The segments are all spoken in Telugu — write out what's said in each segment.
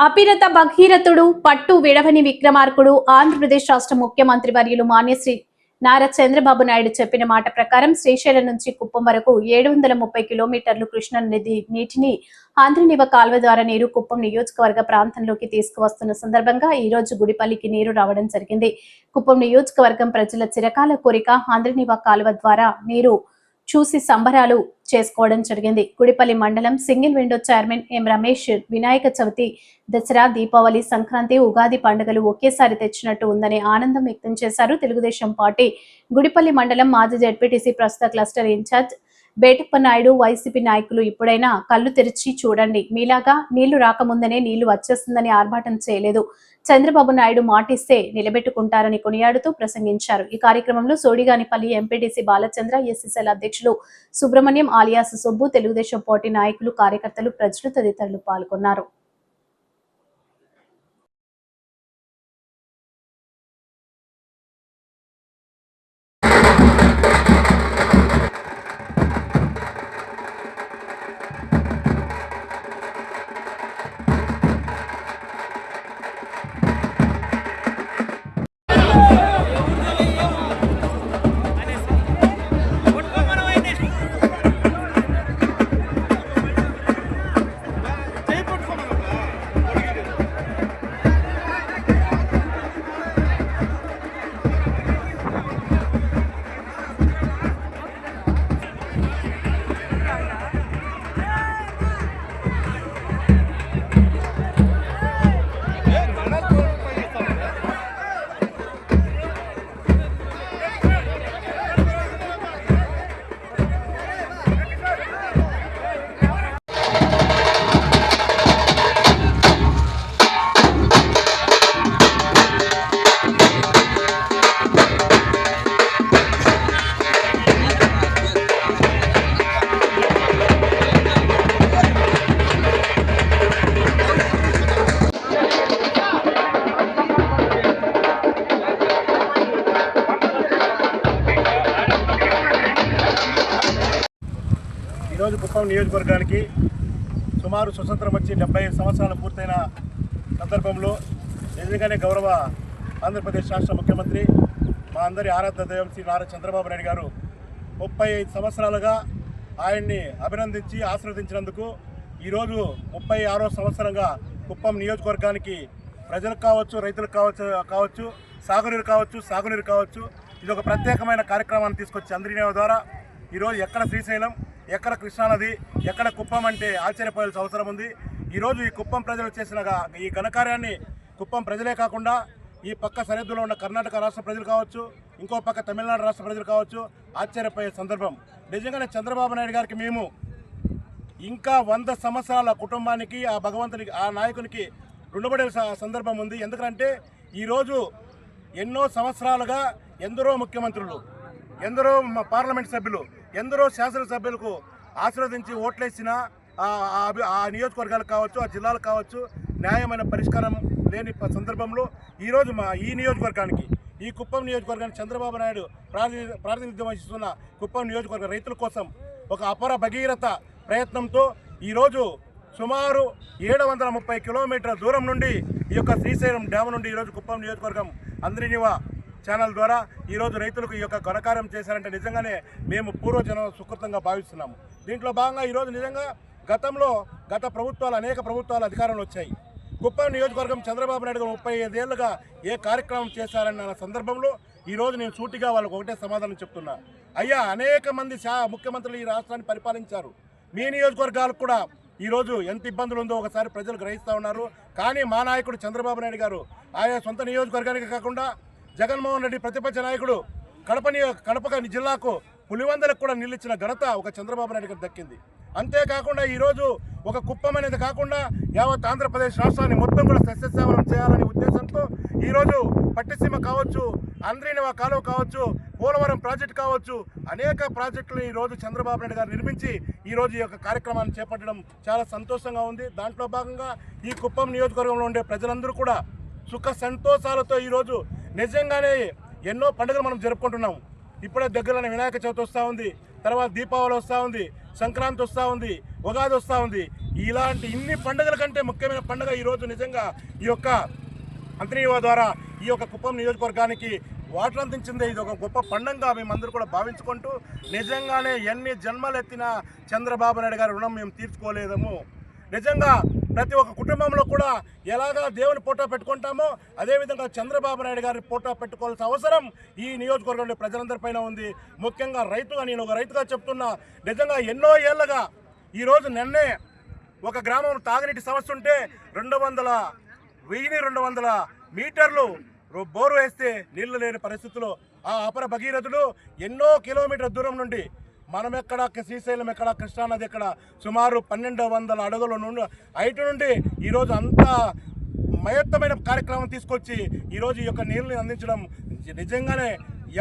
అపిరత భగీరథుడు పట్టు విడవని విక్రమార్కుడు ఆంధ్రప్రదేశ్ రాష్ట్ర ముఖ్యమంత్రి వర్యులు మాన్యశ్రీ నారా చంద్రబాబు నాయుడు చెప్పిన మాట ప్రకారం శ్రీశైలం నుంచి కుప్పం వరకు ఏడు వందల ముప్పై కిలోమీటర్లు కృష్ణ నది నీటిని ఆంధ్రనివ కాల్వ ద్వారా నీరు కుప్పం నియోజకవర్గ ప్రాంతంలోకి తీసుకువస్తున్న సందర్భంగా ఈ రోజు గుడిపల్లికి నీరు రావడం జరిగింది. కుప్పం నియోజకవర్గం ప్రజల చిరకాల కోరిక ఆంధ్రనివ కాలువ ద్వారా నీరు చూసి సంబరాలు చేసుకోవడం జరిగింది. గుడిపల్లి మండలం single window chairman M Ramesh Vinayaka Chavithi Dasara Deepavali Sankranti Ugadi పండుగలు ఒకేసారి తెచ్చినట్టు ఉందని ఆనందం వ్యక్తం చేశారు తెలుగుదేశం పార్టీ. గుడిపల్లి మండలం మాజీ జడ్పీటీసీ ప్రస్తుత cluster incharge Betappa Naidu YCP నాయకులు ఇప్పుడైనా కళ్ళు తెరిచి చూడండి. మీలాగా నీళ్ళు రాకముందనే నీళ్ళు వచ్చేస్తుందని ఆర్భాటం చేయలేదు. చంద్రబాబు నాయుడు మాటిస్తే నిలబెట్టుకుంటారని కొనియాడుతూ ప్రసంగించారు. ఈ కార్యక్రమంలో సోడిగానిపల్లి ఎంపీటీసీ బాలచంద్ర ఎస్ఎస్ఎల్ అధ్యక్షులు సుబ్రహ్మణ్యం ఆలియాస్ సుబ్బు తెలుగుదేశం పార్టీ నాయకులు కార్యకర్తలు ప్రజలు తదితరులు పాల్గొన్నారు. ఈరోజు కుప్పం నియోజకవర్గానికి సుమారు స్వతంత్రం వచ్చి డెబ్బై సంవత్సరాలు పూర్తయిన సందర్భంలో నిజంగానే గౌరవ ఆంధ్రప్రదేశ్ రాష్ట్ర ముఖ్యమంత్రి మా అందరి ఆరాధ్య దైవం శ్రీ నారా చంద్రబాబు నాయుడు గారు ముప్పై ఐదు సంవత్సరాలుగా ఆయన్ని అభినందించి ఆశీర్వదించినందుకు ఈరోజు ముప్పై ఆరో సంవత్సరంగా కుప్పం నియోజకవర్గానికి ప్రజలకు కావచ్చు రైతులకు కావచ్చు కావచ్చు సాగునీరు కావచ్చు సాగునీరు కావచ్చు ఇది ఒక ప్రత్యేకమైన కార్యక్రమాన్ని తీసుకొచ్చి అందరినీ ద్వారా ఈరోజు ఎక్కడ శ్రీశైలం ఎక్కడ కృష్ణానది ఎక్కడ కుప్పం అంటే ఆశ్చర్యపోయాల్సిన అవసరం ఉంది. ఈరోజు ఈ కుప్పం ప్రజలు చేసిన ఈ ఘనకార్యాన్ని కుప్పం ప్రజలే కాకుండా ఈ పక్క సరిహద్దులో ఉన్న కర్ణాటక రాష్ట్ర ప్రజలు కావచ్చు ఇంకో పక్క తమిళనాడు రాష్ట్ర ప్రజలు కావచ్చు ఆశ్చర్యపోయే సందర్భం. నిజంగానే చంద్రబాబు నాయుడు గారికి మేము ఇంకా వంద సంవత్సరాల కుటుంబానికి ఆ భగవంతునికి ఆ నాయకునికి రుణపడే సందర్భం ఉంది. ఎందుకంటే ఈరోజు ఎన్నో సంవత్సరాలుగా ఎందరో ముఖ్యమంత్రులు ఎందరో పార్లమెంట్ సభ్యులు ఎందరో శాసనసభ్యులకు ఆశీర్వదించి ఓట్లేసిన ఆ ఆ నియోజకవర్గాలకు కావచ్చు ఆ జిల్లాలకు కావచ్చు న్యాయమైన పరిష్కారం లేని సందర్భంలో ఈరోజు మా ఈ నియోజకవర్గానికి ఈ కుప్పం నియోజకవర్గానికి చంద్రబాబు నాయుడు ప్రాతి ప్రాతినిధ్యం వహిస్తున్న కుప్పం నియోజకవర్గ రైతుల కోసం ఒక అపర భగీరథ ప్రయత్నంతో ఈరోజు సుమారు ఏడు వందల ముప్పై కిలోమీటర్ల దూరం నుండి ఈ యొక్క శ్రీశైలం డ్యామ్ నుండి ఈరోజు కుప్పం నియోజకవర్గం అందరినివా ఛానల్ ద్వారా ఈరోజు రైతులకు ఈ యొక్క ఘనకార్యం చేశారంటే నిజంగానే మేము పూర్వజనం సుకృతంగా భావిస్తున్నాము. దీంట్లో భాగంగా ఈరోజు నిజంగా గతంలో గత ప్రభుత్వాలు అనేక ప్రభుత్వాలు అధికారంలో వచ్చాయి. కుప్పం నియోజకవర్గం చంద్రబాబు నాయుడు గారు ముప్పై ఐదేళ్ళుగా ఏ కార్యక్రమం చేశారన్న సందర్భంలో ఈరోజు నేను సూటిగా వాళ్ళకు ఒకటే సమాధానం చెప్తున్నా. అయ్యా అనేక మంది ముఖ్యమంత్రులు ఈ రాష్ట్రాన్ని పరిపాలించారు. మీ నియోజకవర్గాలకు కూడా ఈరోజు ఎంత ఇబ్బందులు ఉందో ఒకసారి ప్రజలు గ్రహిస్తూ ఉన్నారు. కానీ మా నాయకుడు చంద్రబాబు నాయుడు గారు ఆయా సొంత నియోజకవర్గానికి కాకుండా జగన్మోహన్ రెడ్డి ప్రతిపక్ష నాయకుడు కడప కడప జిల్లాకు పులివందలకు కూడా నిలిచిన ఘనత ఒక చంద్రబాబు నాయుడు గారికి దక్కింది. అంతేకాకుండా ఈరోజు ఒక కుప్పం అనేది కాకుండా యావత్ ఆంధ్రప్రదేశ్ రాష్ట్రాన్ని మొత్తం కూడా సస్యసేవనం చేయాలనే ఉద్దేశంతో ఈరోజు పట్టిసీమ కావచ్చు అంద్రీనివ కాలువ కావచ్చు పోలవరం ప్రాజెక్టు కావచ్చు అనేక ప్రాజెక్టులు ఈ రోజు చంద్రబాబు నాయుడు గారు నిర్మించి ఈరోజు ఈ యొక్క కార్యక్రమాన్ని చేపట్టడం చాలా సంతోషంగా ఉంది. దాంట్లో భాగంగా ఈ కుప్పం నియోజకవర్గంలో ఉండే ప్రజలందరూ కూడా సుఖ సంతోషాలతో ఈరోజు నిజంగానే ఎన్నో పండుగలు మనం జరుపుకుంటున్నాం. ఇప్పుడే దగ్గరలోనే వినాయక చవితి వస్తూ ఉంది తర్వాత దీపావళి వస్తూ ఉంది సంక్రాంతి వస్తూ ఉంది ఉగాది వస్తూ ఉంది. ఇలాంటి ఇన్ని పండుగల కంటే ముఖ్యమైన పండుగ ఈరోజు నిజంగా ఈ యొక్క అంతనీయువ ద్వారా ఈ యొక్క కుప్పం నియోజకవర్గానికి వాటర్ అందించింది ఇది ఒక గొప్ప పండంగా మేమందరూ కూడా భావించుకుంటూ నిజంగానే ఎన్ని జన్మలెత్తిన చంద్రబాబు నాయుడు గారి రుణం మేము తీర్చుకోలేదము. నిజంగా ప్రతి ఒక్క కుటుంబంలో కూడా ఎలాగా దేవుని ఫోటో పెట్టుకుంటామో అదేవిధంగా చంద్రబాబు నాయుడు గారి ఫోటో పెట్టుకోవాల్సిన అవసరం ఈ నియోజకవర్గంలో ప్రజలందరిపైన ఉంది. ముఖ్యంగా రైతుగా నేను ఒక రైతుగా చెప్తున్నా నిజంగా ఎన్నో ఏళ్ళగా ఈరోజు నిన్నే ఒక గ్రామం తాగునీటి సమస్య ఉంటే రెండు వందల వెయ్యిని రెండు వందల మీటర్లు బోరు వేస్తే నీళ్ళు లేని పరిస్థితులు ఆ అపర భగీరథుడు ఎన్నో కిలోమీటర్ల దూరం నుండి మనం ఎక్కడ శ్రీశైలం ఎక్కడ కృష్ణానది ఎక్కడ సుమారు పన్నెండు వందల అడుగుల నుండి హైట్ నుండి ఈరోజు అంత మయత్తమైన కార్యక్రమం తీసుకొచ్చి ఈరోజు ఈ యొక్క నీళ్ళని అందించడం నిజంగానే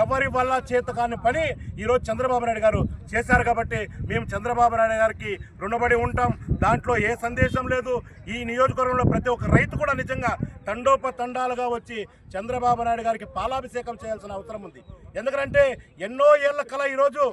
ఎవరి వల్ల చేత కాని పని ఈరోజు చంద్రబాబు నాయుడు గారు చేశారు కాబట్టి మేము చంద్రబాబు నాయుడు గారికి రుణపడి ఉంటాం. దాంట్లో ఏ సందేశం లేదు. ఈ నియోజకవర్గంలో ప్రతి ఒక్క రైతు కూడా నిజంగా తండోపతండాలుగా వచ్చి చంద్రబాబు నాయుడు గారికి పాలాభిషేకం చేయాల్సిన అవసరం ఉంది. ఎందుకంటే ఎన్నో ఏళ్ళ కళ ఈరోజు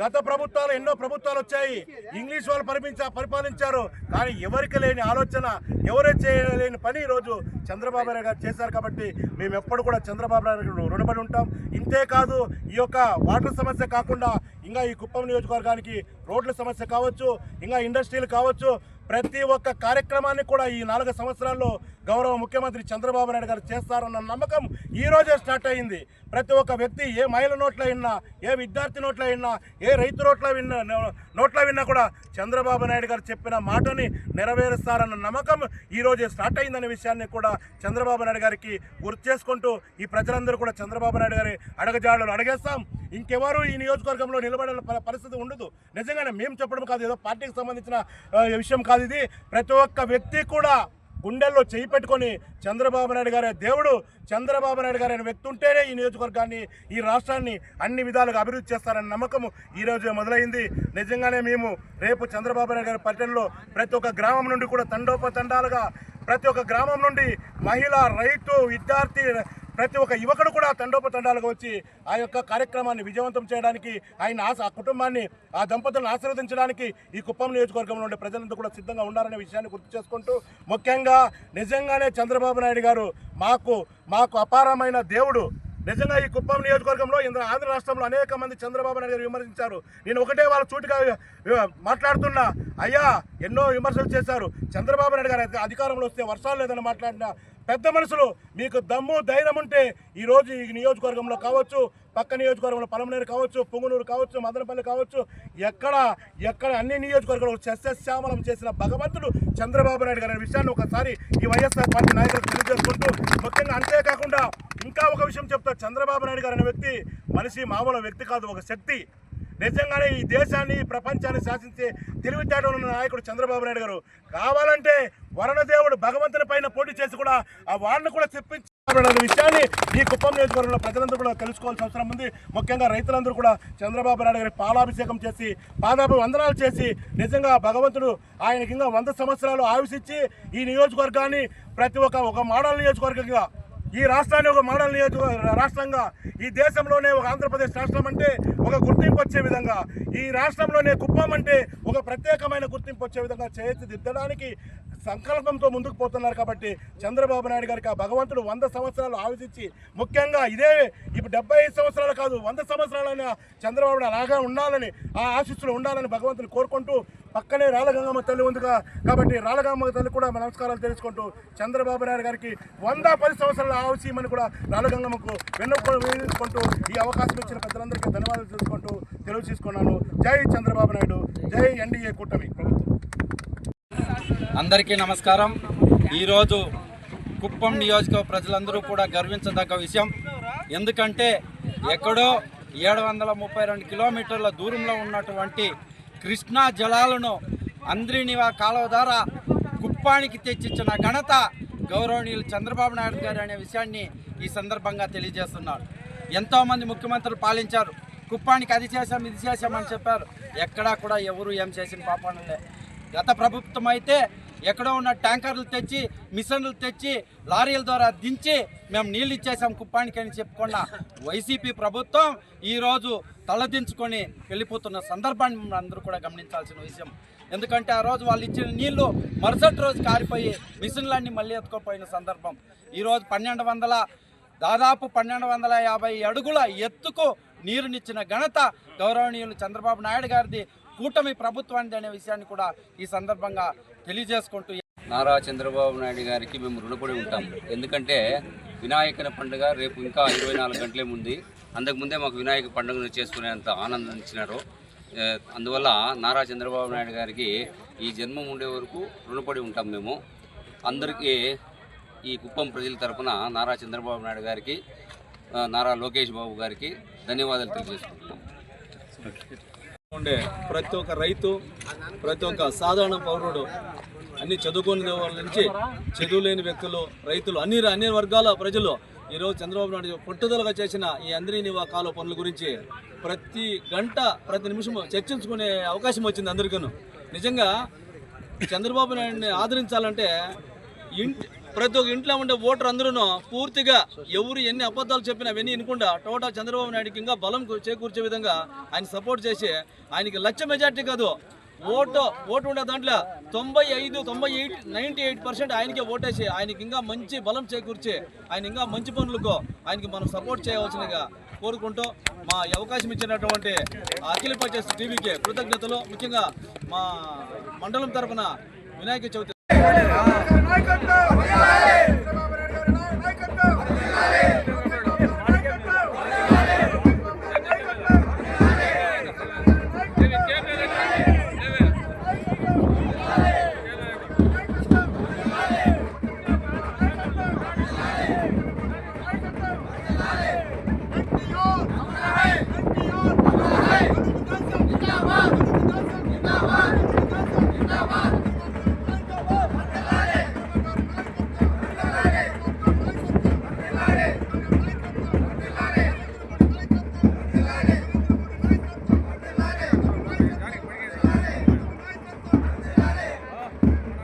గత ప్రభుత్వాలు ఎన్నో ప్రభుత్వాలు వచ్చాయి. ఇంగ్లీష్ వాళ్ళు పరిపించ పరిపాలించారు. కానీ ఎవరికి లేని ఆలోచన ఎవరే చేయలేని పని ఈరోజు చంద్రబాబు నాయుడు గారు చేశారు కాబట్టి మేము ఎప్పుడు కూడా చంద్రబాబు నాయుడు గారు రుణపడి ఉంటాం. ఇంతేకాదు ఈ యొక్క వాటర్ సమస్య కాకుండా ఇంకా ఈ కుప్పం నియోజకవర్గానికి రోడ్ల సమస్య కావచ్చు ఇంకా ఇండస్ట్రీలు కావచ్చు ప్రతి ఒక్క కార్యక్రమాన్ని కూడా ఈ నాలుగు సంవత్సరాల్లో గౌరవ ముఖ్యమంత్రి చంద్రబాబు నాయుడు గారు చేస్తారన్న నమ్మకం ఈ రోజే స్టార్ట్ అయింది. ప్రతి ఒక్క వ్యక్తి ఏ మహిళ నోట్లో విన్నా ఏ విద్యార్థి నోట్లో విన్నా ఏ రైతు నోట్లో విన్నా నోట్లో విన్నా కూడా చంద్రబాబు నాయుడు గారు చెప్పిన మాటని నెరవేరుస్తారన్న నమ్మకం ఈ రోజే స్టార్ట్ అయిందనే విషయాన్ని కూడా చంద్రబాబు నాయుడు గారికి గుర్తు చేసుకుంటూ ఈ ప్రజలందరూ కూడా చంద్రబాబు నాయుడు గారి అడగజాడలు అడిగేస్తాం. ఇంకెవరు ఈ నియోజకవర్గంలో నిలబడే ప- పరిస్థితి ఉండదు. నిజంగానే మేము చెప్పడం కాదు. ఏదో పార్టీకి సంబంధించిన విషయం కాదు. ఇది ప్రతి ఒక్క వ్యక్తి కూడా గుండెల్లో చేయి పెట్టుకొని చంద్రబాబు నాయుడు గారి దేవుడు. చంద్రబాబు నాయుడు గారి అనే వ్యక్తి ఉంటేనే ఈ నియోజకవర్గాన్ని ఈ రాష్ట్రాన్ని అన్ని విధాలుగా అభివృద్ధి చేస్తారన్న నమ్మకం ఈ మొదలైంది. నిజంగానే మేము రేపు చంద్రబాబు నాయుడు గారి పర్యటనలో ప్రతి ఒక్క గ్రామం నుండి కూడా తండోపతండాలుగా ప్రతి ఒక్క గ్రామం నుండి మహిళ రైతు విద్యార్థి ప్రతి ఒక్క యువకుడు కూడా తండోపతండాలుగా వచ్చి ఆ యొక్క కార్యక్రమాన్ని విజయవంతం చేయడానికి ఆయన ఆశ ఆ కుటుంబాన్ని ఆ దంపతులను ఆశీర్వదించడానికి ఈ కుప్పం నియోజకవర్గంలో ఉండే ప్రజలందరూ కూడా సిద్ధంగా ఉన్నారనే విషయాన్ని గుర్తు చేసుకుంటూ ముఖ్యంగా నిజంగానే చంద్రబాబు నాయుడు గారు మాకు మాకు అపారమైన దేవుడు. నిజంగా ఈ కుప్పం నియోజకవర్గంలో ఇంద్ర ఆంధ్ర రాష్ట్రంలో అనేక మంది చంద్రబాబు నాయుడు గారు విమర్శించారు. నేను ఒకటే వాళ్ళ చూటుగా మాట్లాడుతున్నా. అయ్యా ఎన్నో విమర్శలు చేశారు. చంద్రబాబు నాయుడు గారు అయితే అధికారంలో వస్తే వర్షాలు లేదని మాట్లాడిన పెద్ద మనుషులు మీకు దమ్ము ధైర్యం ఉంటే ఈరోజు ఈ నియోజకవర్గంలో కావచ్చు పక్క నియోజకవర్గంలో పలమనేరు కావచ్చు పొంగునూరు కావచ్చు మదనపల్లి కావచ్చు ఎక్కడ ఎక్కడ అన్ని నియోజకవర్గాలు సస్యశ్యామలం చేసిన భగవంతుడు చంద్రబాబు నాయుడు గారి విషయాన్ని ఒకసారి ఈ వైఎస్ఆర్ పార్టీ నాయకులకు తెలియజేసుకుంటూ ముఖ్యంగా అంతేకాకుండా ఇంకా ఒక విషయం చెప్తా చంద్రబాబు నాయుడు గారు అనే వ్యక్తి మనిషి మామూలు వ్యక్తి కాదు ఒక శక్తి. నిజంగానే ఈ దేశాన్ని ఈ ప్రపంచాన్ని శాసించే తెలివితేటలు ఉన్న నాయకుడు చంద్రబాబు నాయుడు గారు కావాలంటే వరుణదేవుడు భగవంతుని పైన పోటీ చేసి కూడా ఆ వాడిని కూడా చెప్పించి విషయాన్ని ఈ కుప్పం నియోజకవర్గంలో ప్రజలందరూ కూడా తెలుసుకోవాల్సిన అవసరం ఉంది. ముఖ్యంగా రైతులందరూ కూడా చంద్రబాబు నాయుడు గారి పాలాభిషేకం చేసి పాదాభి వందనాలు చేసి నిజంగా భగవంతుడు ఆయనకి ఇంకా వంద సంవత్సరాలు ఆవిశించి ఈ నియోజకవర్గాన్ని ప్రతి ఒక్క ఒక మోడల్ నియోజకవర్గంగా ఈ రాష్ట్రాన్ని ఒక మోడల్ నియోజక రాష్ట్రంగా ఈ దేశంలోనే ఒక ఆంధ్రప్రదేశ్ రాష్ట్రం అంటే ఒక గుర్తింపు వచ్చే విధంగా ఈ రాష్ట్రంలోనే కుప్పం అంటే ఒక ప్రత్యేకమైన గుర్తింపు వచ్చే విధంగా చేతిదిద్దడానికి సంకల్పంతో ముందుకు పోతున్నారు కాబట్టి చంద్రబాబు నాయుడు గారికి ఆ భగవంతుడు వంద సంవత్సరాలు ఆలోచించి ముఖ్యంగా ఇదే ఇప్పుడు డెబ్బై ఐదు సంవత్సరాలు కాదు వంద సంవత్సరాలైనా చంద్రబాబు అలాగా ఉండాలని ఆ ఆశీస్సులు ఉండాలని భగవంతుని కోరుకుంటూ పక్కనే రాలగంగమ్మ తల్లి ఉందిగా. కాబట్టి రాలగంగమ్మ తల్లి కూడా మన నమస్కారాలు తెలుసుకుంటూ చంద్రబాబు నాయుడు గారికి వంద పది సంవత్సరాల ఆవశ్యమని కూడా రాలగంగమ్మకు వెన్నుకుంటూ ఈ అవకాశం ఇచ్చిన పెద్దలందరికీ ధన్యవాదాలు తెలుసుకుంటూ తెలివి తీసుకున్నాను జై చంద్రబాబు నాయుడు. జై ఎన్డీఏ కూటమి అందరికీ నమస్కారం. ఈరోజు కుప్పం నియోజక ప్రజలందరూ కూడా గర్వించదగ్గ విషయం. ఎందుకంటే ఎక్కడో ఏడు వందల ముప్పై రెండు కిలోమీటర్ల దూరంలో ఉన్నటువంటి కృష్ణా జలాలను అంద్రినివా కాలువ ద్వారా కుప్పానికి తెచ్చిచ్చిన ఘనత గౌరవనీయులు చంద్రబాబు నాయుడు గారు అనే విషయాన్ని ఈ సందర్భంగా తెలియజేస్తున్నారు. ఎంతోమంది ముఖ్యమంత్రులు పాలించారు. కుప్పానికి అది చేశాం ఇది చేశామని చెప్పారు. ఎక్కడా కూడా ఎవరు ఏం చేసిన పాపనలే. గత ప్రభుత్వం అయితే ఎక్కడో ఉన్న ట్యాంకర్లు తెచ్చి మిషన్లు తెచ్చి లారీల ద్వారా దించి మేము నీళ్ళు ఇచ్చేసాం కుప్పానికి అని చెప్పుకున్న వైసీపీ ప్రభుత్వం ఈరోజు తలదించుకొని వెళ్ళిపోతున్న సందర్భాన్ని అందరూ కూడా గమనించాల్సిన విషయం. ఎందుకంటే ఆ రోజు వాళ్ళు ఇచ్చిన నీళ్ళు మరుసటి రోజు కారిపోయి మిషన్లన్నీ మళ్ళీ ఎత్తుకోపోయిన సందర్భం. ఈరోజు పన్నెండు వందల దాదాపు పన్నెండు వందల యాభై అడుగుల ఎత్తుకు నీరునిచ్చిన ఘనత గౌరవనీయులు చంద్రబాబు నాయుడు గారిది. కూటమి ప్రభుత్వానికి అనే విషయాన్ని కూడా ఈ సందర్భంగా తెలియజేసుకుంటూ నారా చంద్రబాబు నాయుడు గారికి మేము రుణపడి ఉంటాం. ఎందుకంటే వినాయకుని పండుగ రేపు ఇంకా ఇరవై నాలుగు గంటలే ఉంది. అంతకుముందే మాకు వినాయక పండుగను చేసుకునేంత ఆనందం ఇచ్చినారు. అందువల్ల నారా చంద్రబాబు నాయుడు గారికి ఈ జన్మం ఉండే వరకు రుణపడి ఉంటాం మేము. అందరికీ ఈ కుప్పం ప్రజల తరపున నారా చంద్రబాబు నాయుడు గారికి నారా లోకేష్ బాబు గారికి ధన్యవాదాలు తెలియజేసుకుంటున్నాం. ఉండే ప్రతి ఒక్క రైతు ప్రతి ఒక్క సాధారణ పౌరుడు అన్ని చదువుకునే వాళ్ళ నుంచి చదువు లేని వ్యక్తులు రైతులు అన్ని అన్ని వర్గాల ప్రజలు ఈరోజు చంద్రబాబు నాయుడు పట్టుదలగా చేసిన ఈ అందరి నివా కాలువ పనుల గురించి ప్రతి గంట ప్రతి నిమిషం చర్చించుకునే అవకాశం వచ్చింది అందరికీ నిజంగా చంద్రబాబు నాయుడిని ఆదరించాలంటే ఇంటి ప్రతి ఒక్క ఇంట్లో ఉండే ఓటర్ అందరూ పూర్తిగా ఎవరు ఎన్ని అబద్ధాలు చెప్పినా అవన్నీ వినకుండా టోటా చంద్రబాబు నాయుడుకి ఇంకా బలం చేకూర్చే విధంగా ఆయన సపోర్ట్ చేసి ఆయనకి లక్ష మెజార్టీ కాదు ఓటు ఓటు ఉండే దాంట్లో తొంభై ఐదు తొంభై ఎయిట్ నైంటీ ఎయిట్ పర్సెంట్ ఆయనకే ఓటేసి ఆయనకి ఇంకా మంచి బలం చేకూర్చి ఆయన ఇంకా మంచి పనులకు ఆయనకి మనం సపోర్ట్ చేయవలసినగా కోరుకుంటూ మా అవకాశం ఇచ్చినటువంటి అఖిల పచ్చస్ టీవీకి కృతజ్ఞతలు. ముఖ్యంగా మా మండలం తరపున వినాయక చవితి